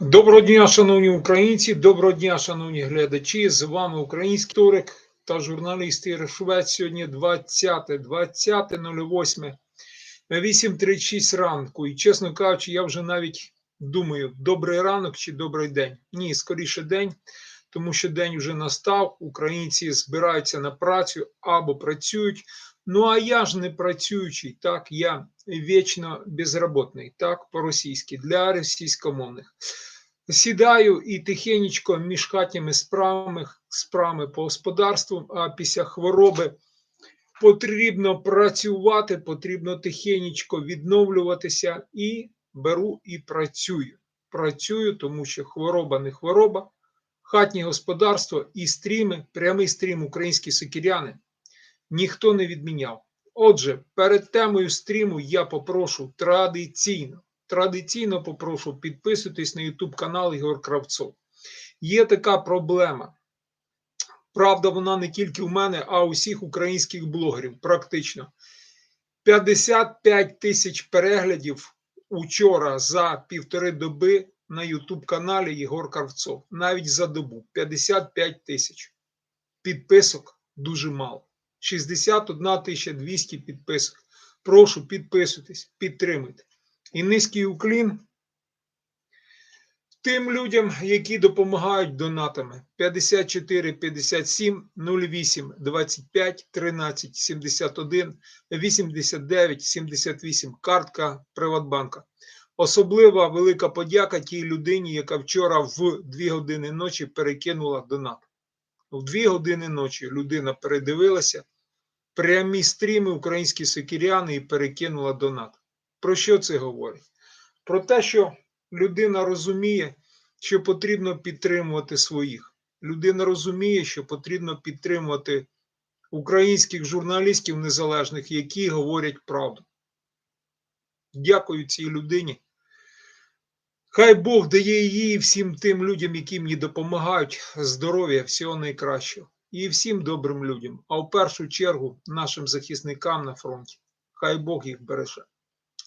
Доброго дня, шановні українці, доброго дня, шановні глядачі. З вами український історик та журналіст Ігор Швець. Сьогодні 20, 20.08, 8.36 ранку. І, чесно кажучи, я вже навіть думаю, добрий ранок чи добрий день. Ні, скоріше день, тому що день вже настав. Українці збираються на працю або працюють. Ну а я ж не працюючий, так, я вічно безробітний, так, по-російськи, для російськомовних. Сідаю і тихенечко між хатніми справами, справами по господарству, а після хвороби потрібно працювати, потрібно тихенечко відновлюватися і беру і працюю. Працюю, тому що хвороба не хвороба, хатнє господарство і стріми, прямий стрім українські сокіряни ніхто не відміняв. Отже, перед темою стріму я попрошу традиційно, традиційно попрошу підписуйтесь на YouTube канал Ігор Кравцов. Є така проблема. Правда, вона не тільки у мене, а у всіх українських блогерів. Практично 55 тисяч переглядів учора за півтори доби на YouTube каналі Єгор Кравцов. Навіть за добу 55 тисяч. Підписок дуже мало. 61 200 підписок. Прошу підписуйтесь, підтримуйте. І низький уклін тим людям, які допомагають донатами 54 57 08 25 13 71 89 78 картка Приватбанка. Особлива велика подяка тій людині, яка вчора в 2 години ночі перекинула донат. В 2 години ночі людина передивилася прямі стріми українські сокіряни і перекинула донат. Про що це говорить? Про те, що людина розуміє, що потрібно підтримувати своїх. Людина розуміє, що потрібно підтримувати українських журналістів незалежних, які говорять правду. Дякую цій людині. Хай Бог дає і всім тим людям, які мені допомагають, здоров'я, всього найкращого. І всім добрим людям, а в першу чергу нашим захисникам на фронті. Хай Бог їх береже.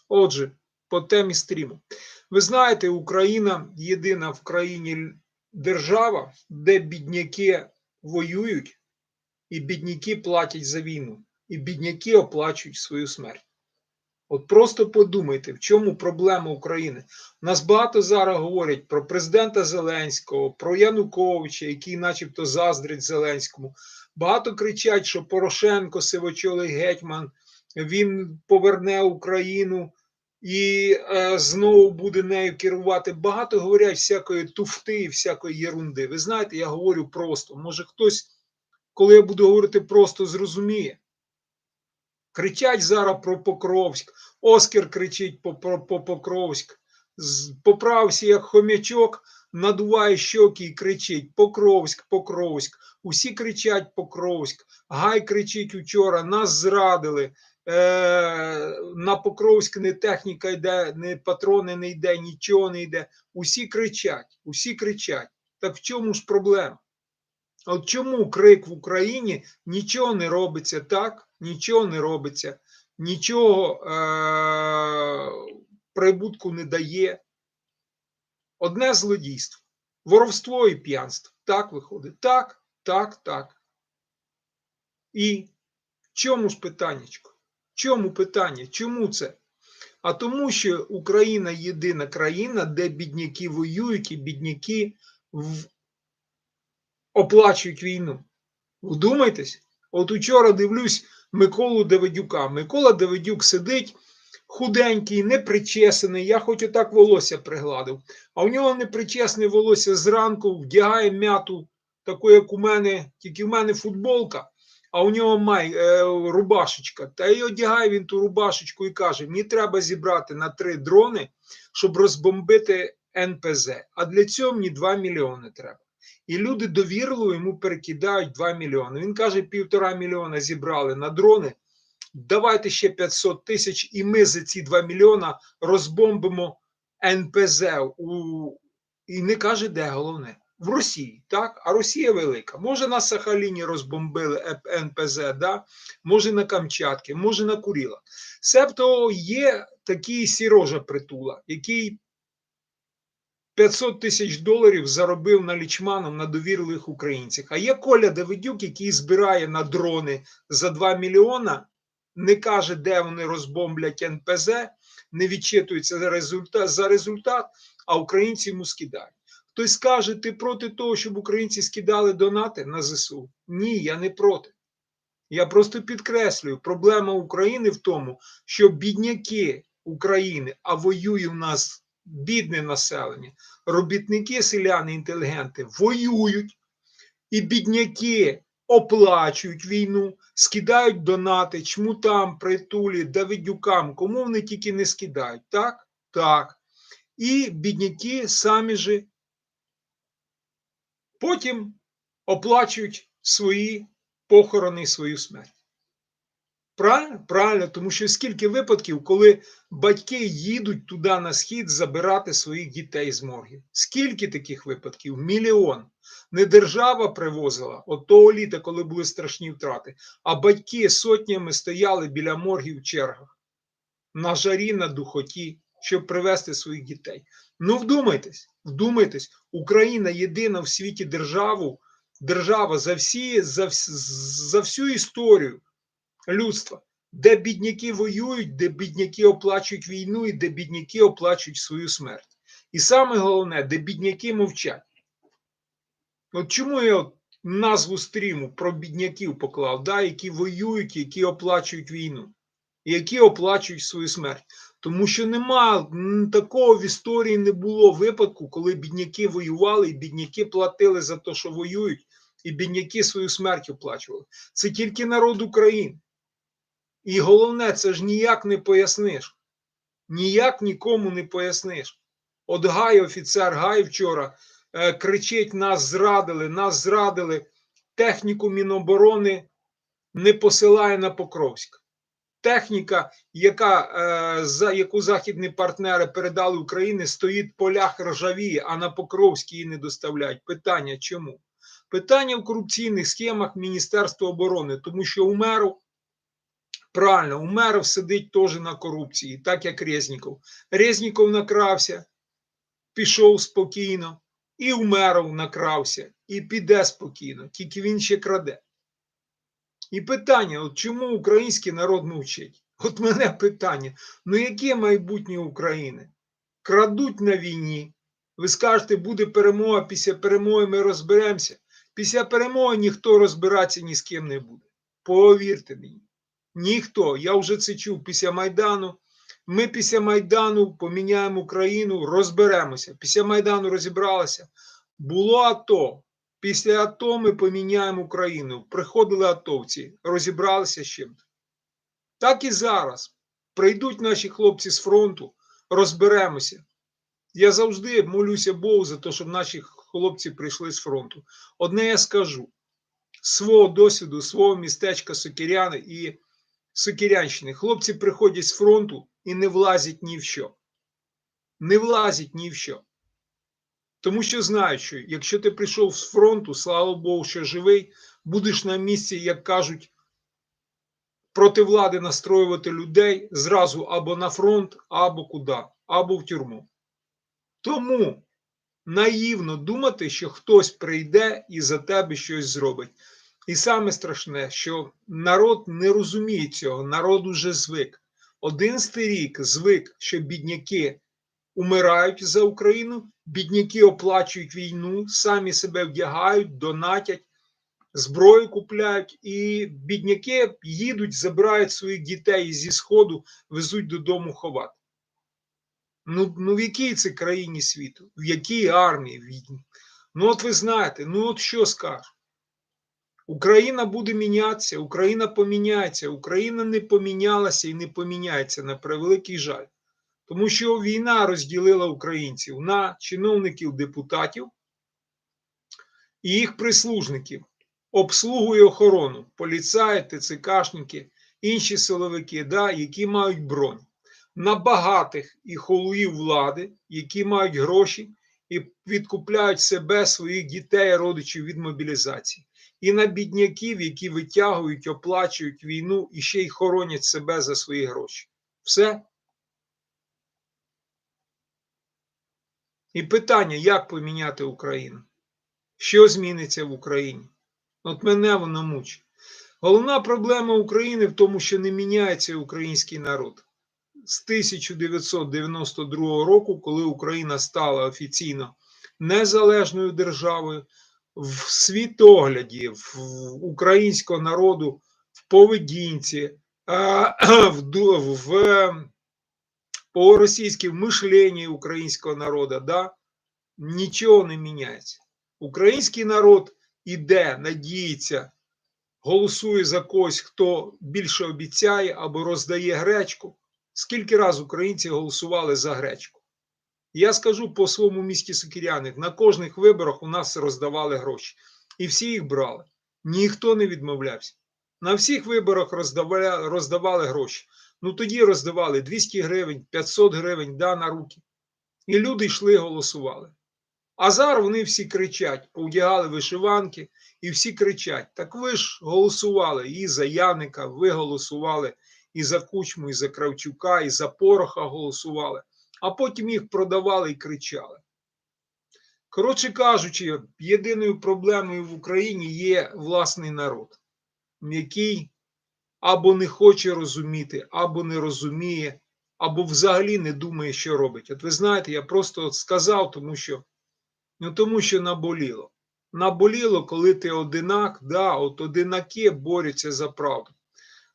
Отже, по темі стріму. Ви знаєте, Україна єдина в країні держава, де бідняки воюють, і бідняки платять за війну, і бідняки оплачують свою смерть. От просто подумайте, в чому проблема України. Нас багато зараз говорять про президента Зеленського, про Януковича, який, начебто, заздрить Зеленському. Багато кричать, що Порошенко, сивочолий гетьман, він поверне Україну і е, знову буде нею керувати. Багато говорять всякої туфти і всякої єрунди. Ви знаєте, я говорю просто. Може хтось, коли я буду говорити просто, зрозуміє. Кричать зараз про Покровськ. Оскар кричить по, по, по Покровськ. Поправся як хомячок, надуває щоки і кричить: Покровськ, Покровськ. Усі кричать Покровськ. Гай кричить учора, нас зрадили. Е, На Покровськ не техніка йде, не патрони не йде, нічого не йде. Усі кричать, усі кричать. Так в чому ж проблема? От чому крик в Україні нічого не робиться, так? Нічого не робиться, нічого е- прибутку не дає. Одне злодійство, воровство і п'янство. Так виходить. Так, так, так. І чому ж питаннячко? Чому питання? Чому це? А тому, що Україна єдина країна, де бідняки воюють і бідняки в оплачують війну. Вдумайтесь, от учора дивлюсь Миколу Давидюка. Микола Давидюк сидить худенький, непричесаний. Я хоч отак волосся пригладив. А у нього непричесне волосся зранку вдягає м'яту, таку, як у мене, тільки в мене футболка, а у нього май е, рубашечка. Та й одягає він ту рубашечку і каже: мені треба зібрати на три дрони, щоб розбомбити НПЗ. А для цього мені 2 мільйони треба. І люди довірливо йому перекидають 2 мільйони. Він каже, півтора мільйона зібрали на дрони. Давайте ще 500 тисяч, і ми за ці 2 мільйона розбомбимо НПЗ. У... І не каже, де головне. В Росії, так? А Росія велика. Може на Сахаліні розбомбили НПЗ, да? може на Камчатки, може на Курілах. Себто є такий сірожа притула, який 500 тисяч доларів заробив на лічманом на довірливих українцях. А є Коля Давидюк, який збирає на дрони за 2 мільйона, не каже, де вони розбомблять НПЗ, не відчитується за результат, за результат, а українці йому скидають. Хтось скаже, ти проти того, щоб українці скидали донати на ЗСУ? Ні, я не проти. Я просто підкреслюю, проблема України в тому, що бідняки України, а воює в нас бідне населення, робітники, селяни, інтелігенти воюють, і бідняки оплачують війну, скидають донати, чмутам, притулі, Давидюкам, кому вони тільки не скидають. Так? Так. І бідняки самі же потім оплачують свої похорони свою смерть. Правильно? Правильно, тому що скільки випадків, коли батьки їдуть туди на схід забирати своїх дітей з моргів. Скільки таких випадків? Мільйон. Не держава привозила от того літа, коли були страшні втрати, а батьки сотнями стояли біля моргів в чергах на жарі, на духоті, щоб привезти своїх дітей. Ну, вдумайтесь, вдумайтесь, Україна єдина в світі державу, держава за всі, за, за всю історію людства, де бідняки воюють, де бідняки оплачують війну і де бідняки оплачують свою смерть. І саме головне, де бідняки мовчать. От чому я от назву стріму про бідняків поклав, да, які воюють, які оплачують війну, які оплачують свою смерть. Тому що нема такого в історії не було випадку, коли бідняки воювали, і бідняки платили за те, що воюють, і бідняки свою смерть оплачували. Це тільки народ України. І головне, це ж ніяк не поясниш. Ніяк нікому не поясниш. От Гай, офіцер Гай вчора е, кричить: нас зрадили, нас зрадили. Техніку Міноборони не посилає на Покровськ. Техніка, яка, е, за яку західні партнери передали Україні, стоїть в полях ржавіє, а на Покровськ її не доставляють. Питання чому? Питання в корупційних схемах Міністерства оборони, тому що у Правильно, Умеров сидить теж на корупції, так як Резніков. Резніков накрався, пішов спокійно, і Умеров накрався, і піде спокійно, тільки він ще краде. І питання: от чому український народ мовчить? От мене питання: ну яке майбутнє України? Крадуть на війні. Ви скажете, буде перемога, після перемоги ми розберемося. Після перемоги ніхто розбиратися ні з ким не буде. Повірте мені. Ніхто. Я вже це чув після Майдану. Ми після Майдану поміняємо Україну, розберемося. Після Майдану розібралися. Було АТО. Після АТО ми поміняємо Україну. Приходили атовці, розібралися з чим. Так і зараз. Прийдуть наші хлопці з фронту, розберемося. Я завжди молюся Богу за те, щоб наші хлопці прийшли з фронту. Одне я скажу: свого досвіду, свого містечка Сокиряни і Сокирянщини. Хлопці приходять з фронту і не влазять ні в що. Не влазять ні в що. Тому що знають, що якщо ти прийшов з фронту, слава Богу, що живий, будеш на місці, як кажуть, проти влади настроювати людей зразу або на фронт, або куди, або в тюрму. Тому наївно думати, що хтось прийде і за тебе щось зробить. І саме страшне, що народ не розуміє цього, народ уже звик. Одинадцятий рік звик, що бідняки умирають за Україну, бідняки оплачують війну, самі себе вдягають, донатять, зброю купляють, і бідняки їдуть, забирають своїх дітей зі Сходу, везуть додому ховати. Ну, ну в якій це країні світу? В якій армії? Ну, от ви знаєте, ну от що скажеш? Україна буде мінятися, Україна поміняється, Україна не помінялася і не поміняється на превеликий жаль. Тому що війна розділила українців на чиновників, депутатів і їх прислужників, обслугу і охорону, поліцаї, ТЦКшники, інші силовики, да, які мають бронь, на багатих і холуїв влади, які мають гроші і відкупляють себе, своїх дітей, родичів від мобілізації і на бідняків, які витягують, оплачують війну і ще й хоронять себе за свої гроші. Все. І питання, як поміняти Україну? Що зміниться в Україні? От мене воно мучить. Головна проблема України в тому, що не міняється український народ. З 1992 року, коли Україна стала офіційно незалежною державою, в світогляді в українського народу в поведінці, в, в по-російськи в мишленні українського народу, да, нічого не міняється. Український народ іде, надіється, голосує за когось, хто більше обіцяє або роздає гречку. Скільки раз українці голосували за гречку? Я скажу по своєму місті Сокиряних, на кожних виборах у нас роздавали гроші. І всі їх брали. Ніхто не відмовлявся. На всіх виборах роздавали, роздавали гроші. Ну тоді роздавали 200 гривень, 500 гривень да, на руки. І люди йшли голосували. А зараз вони всі кричать, повдягали вишиванки, і всі кричать: так ви ж голосували і за Яника, ви голосували і за Кучму, і за Кравчука, і за Пороха голосували, а потім їх продавали і кричали. Коротше кажучи, єдиною проблемою в Україні є власний народ, який або не хоче розуміти, або не розуміє, або взагалі не думає, що робить. От ви знаєте, я просто от сказав, тому що, ну, тому що наболіло. Наболіло, коли ти одинак, да, от одинаки борються за правду.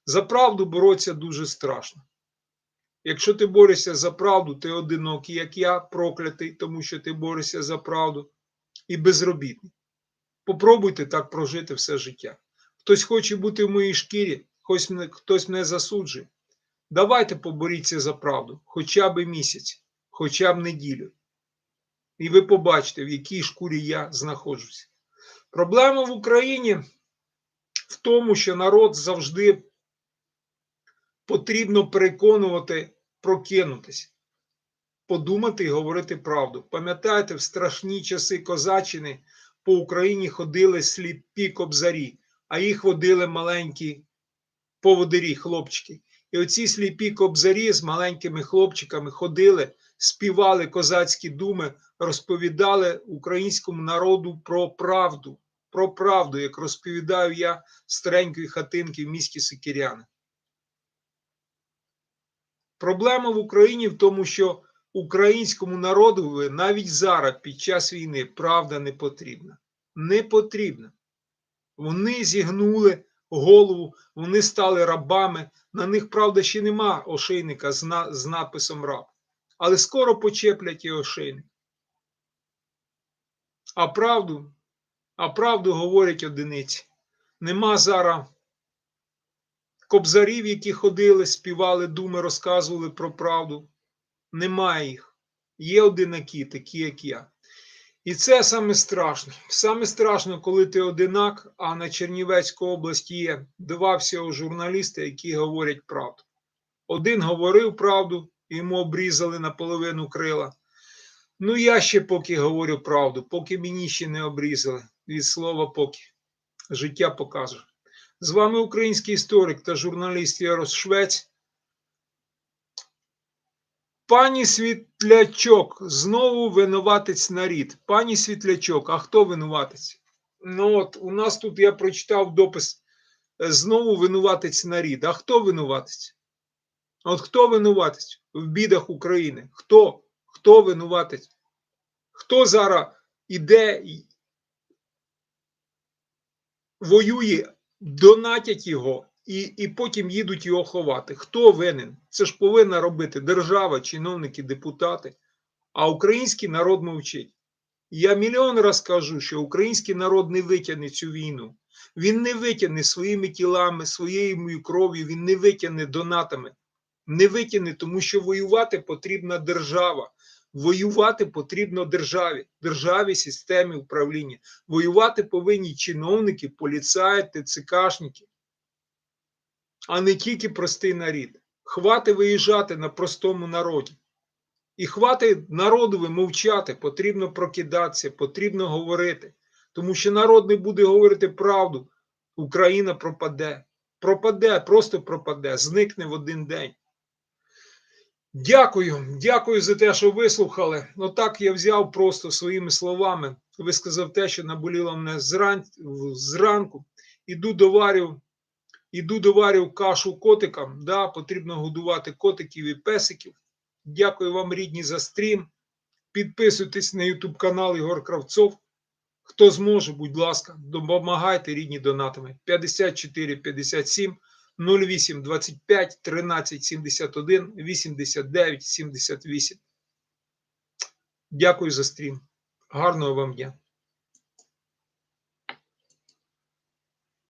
За правду боротися дуже страшно. Якщо ти борешся за правду, ти одинокий, як я, проклятий, тому що ти борешся за правду і безробітний. Попробуйте так прожити все життя. Хтось хоче бути в моїй шкірі, хтось мене, хтось мене засуджує. Давайте поборіться за правду, хоча б місяць, хоча б неділю. І ви побачите, в якій шкурі я знаходжуся. Проблема в Україні в тому, що народ завжди потрібно переконувати прокинутися, подумати і говорити правду. Пам'ятаєте, в страшні часи козаччини по Україні ходили сліпі кобзарі, а їх водили маленькі поводирі, хлопчики. І оці сліпі кобзарі з маленькими хлопчиками ходили, співали козацькі думи, розповідали українському народу про правду. Про правду, як розповідаю я старенької хатинки в місті Сикіряни. Проблема в Україні в тому, що українському народу навіть зараз, під час війни, правда не потрібна. Не потрібна. Вони зігнули голову, вони стали рабами. На них, правда, ще нема ошейника з, на, з написом раб. Але скоро почеплять і ошейник. А правду, а правду говорять одиниці. Нема зараз кобзарів, які ходили, співали, думи, розказували про правду. Немає їх. Є одинаки, такі, як я. І це саме страшно. Саме страшно, коли ти одинак, а на Чернівецькій області є два всього журналісти, які говорять правду. Один говорив правду, йому обрізали наполовину крила. Ну, я ще поки говорю правду, поки мені ще не обрізали. Від слова поки. Життя покаже. З вами український історик та журналіст Ярос Швець. Пані Світлячок, знову винуватець нарід. Пані Світлячок, а хто винуватець? Ну от у нас тут я прочитав допис. е, Знову винуватець нарід. А хто винуватець? От хто винуватець в бідах України? Хто? Хто винуватець? Хто зараз іде воює, донатять його і, і потім їдуть його ховати? Хто винен? Це ж повинна робити держава, чиновники, депутати. А український народ мовчить. Я мільйон раз кажу, що український народ не витягне цю війну. Він не витягне своїми тілами, своєю кров'ю, він не витягне донатами. Не витягне, тому що воювати потрібна держава. Воювати потрібно державі, державі системі управління. Воювати повинні чиновники, поліцаї, ТЦКшники, а не тільки простий нарід. Хвати виїжджати на простому народі. І хвати народові мовчати, потрібно прокидатися, потрібно говорити. Тому що народ не буде говорити правду, Україна пропаде. Пропаде, просто пропаде, зникне в один день. Дякую, дякую за те, що вислухали. Ну так я взяв просто своїми словами. Висказав те, що наболіло мене зран... зранку. Іду доварю, іду доварю кашу котикам. Да, потрібно годувати котиків і песиків. Дякую вам, рідні, за стрім. Підписуйтесь на YouTube канал Ігор Кравцов. Хто зможе, будь ласка, допомагайте рідні донатами 54 57 08 25 13 71 89 78. Дякую за стрім. Гарного вам дня.